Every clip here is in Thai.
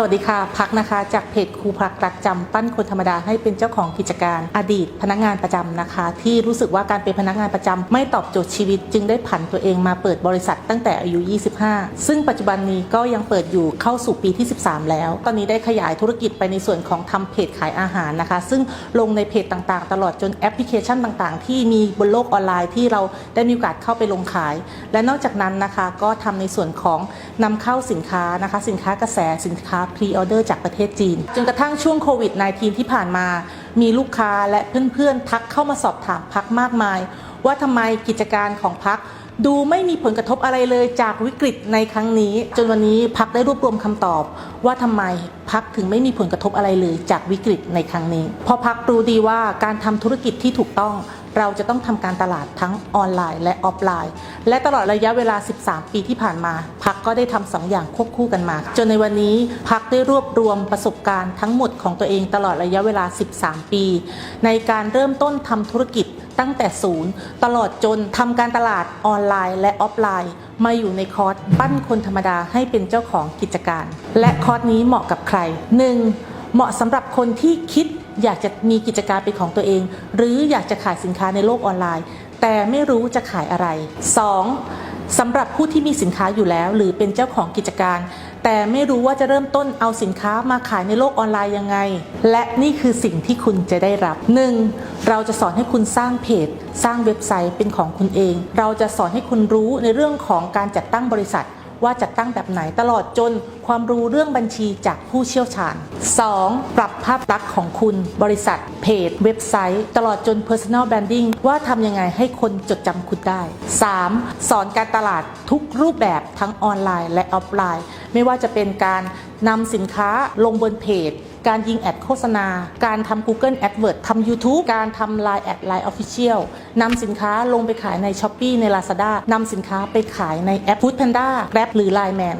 สวัสดีค่ะพักนะคะ จากเพจครูพักรักจำปั้นคนธรรมดาให้เป็นเจ้าของกิจการอดีต พนักงานประจำนะคะ ที่รู้สึกว่าการเป็นพนักงานประจำไม่ตอบโจทย์ชีวิต จึงได้ผันตัวเองมาเปิดบริษัทตั้งแต่อายุ 25 ซึ่งปัจจุบันนี้ก็ยังเปิดอยู่เข้าสู่ปีที่ 13 แล้ว ตอนนี้ได้ขยายธุรกิจไปในส่วนของทำเพจขายอาหารนะคะ ซึ่งลงในเพจต่างๆ ตลอดจนแอปพลิเคชันต่างๆ ที่มีบนโลกออนไลน์ที่เราได้มีโอกาสเข้าไปลงขาย และนอกจากนั้นนะคะก็ทำในส่วนของนำเข้าสินค้านะคะ สินค้ากระแสสินค้าพรีออเดอร์จากประเทศจีน จนกระทั่งช่วงโควิด -19 ที่ผ่านมา มีลูกค้าและเพื่อนๆ ทักเข้ามาสอบถามพักมากมาย ว่าทำไมกิจการของพักดูไม่มีผลกระทบอะไรเลยจากวิกฤตในครั้งนี้ จนวันนี้พักได้รวบรวมคำตอบ ว่าทำไมพักถึงไม่มีผลกระทบอะไรเลยจากวิกฤตในครั้งนี้พราะพักรู้ดีว่าการทำธุรกิจที่ถูกต้อง เราจะต้องทำการตลาดทั้งออนไลน์และออฟไลน์ และตลอดระยะเวลา 13 ปีที่ผ่านมา พักก็ได้ทำสองอย่างควบคู่กันมา จนในวันนี้พักได้รวบรวมประสบการณ์ทั้งหมดของตัวเองตลอดระยะเวลา 13 ปี ในการเริ่มต้นทำธุรกิจตั้งแต่ศูนย์ตลอดจนทำการตลาดออนไลน์และออฟไลน์ มาอยู่ในคอร์สปั้นคนธรรมดาให้เป็นเจ้าของกิจการ และคอร์สนี้เหมาะกับใคร 1. เหมาะสำหรับคนที่คิด อยากจะมีกิจการเป็นของตัวเอง หรืออยากจะขายสินค้าในโลกออนไลน์ แต่ไม่รู้จะขายอะไร 2. สำหรับผู้ที่มีสินค้าอยู่แล้ว หรือเป็นเจ้าของกิจการ แต่ไม่รู้ว่าจะเริ่มต้นเอาสินค้ามาขายในโลกออนไลน์ยังไง และนี่คือสิ่งที่คุณจะได้รับ 1. เราจะสอนให้คุณสร้างเพจ สร้างเว็บไซต์เป็นของคุณเอง เราจะสอนให้คุณรู้ในเรื่องของการจัดตั้งบริษัท ว่าจัดตั้งแบบไหนตลอดจนความรู้เรื่องบัญชีจากผู้เชี่ยวชาญ 2. ปรับภาพลักษณ์ของคุณ บริษัท เพจ เว็บไซต์ ตลอดจน Personal Branding ว่าทำยังไงให้คนจดจำคุณได้ 3. สอนการตลาดทุกรูปแบบทั้งออนไลน์และออฟไลน์ ไม่ว่าจะเป็นการนำสินค้าลงบนเพจ การยิงแอดโฆษณา การทำ Google AdWords ทำ YouTube การทำ Line แอด Line Official นำสินค้าลงไปขายใน s h อ p e e ใน Lazada นำสินค้าไปขายในแอป Food Panda Grab หรือ Line Man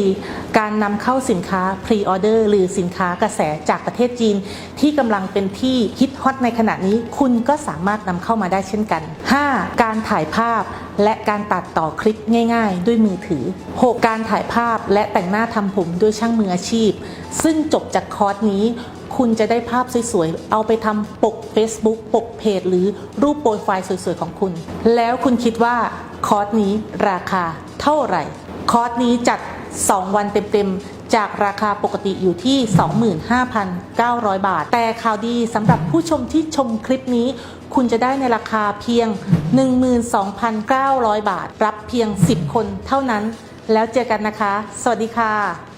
4. การนำเข้าสินค้า Pre-order หรือสินค้ากระแสจากประเทศจีน ที่กำลังเป็นที่ฮิตฮอตในขณะนี้ คุณก็สามารถนำเข้ามาได้เช่นกัน 5. การถ่ายภาพ และการตัดต่อคลิปง่าย ๆ ด้วยมือถือ 6. การถ่ายภาพและแต่งหน้าทำผมด้วยช่างมืออาชีพ ซึ่งจบจากคอร์สนี้ คุณจะได้ภาพสวยๆ เอาไปทำปก Facebook ปกเพจหรือรูปโปรไฟล์สวยๆ ของคุณ แล้วคุณคิดว่าคอร์สนี้ราคาเท่าไหร่ คอร์สนี้จัด 2 วันเต็มๆ จากราคาปกติอยู่ที่ 25,900 บาท แต่ข่าวดีสำหรับผู้ชมที่ชมคลิปนี้ คุณจะได้ในราคาเพียง 12,900 บาท รับเพียง 10 คนเท่านั้น แล้วเจอกันนะคะ สวัสดีค่ะ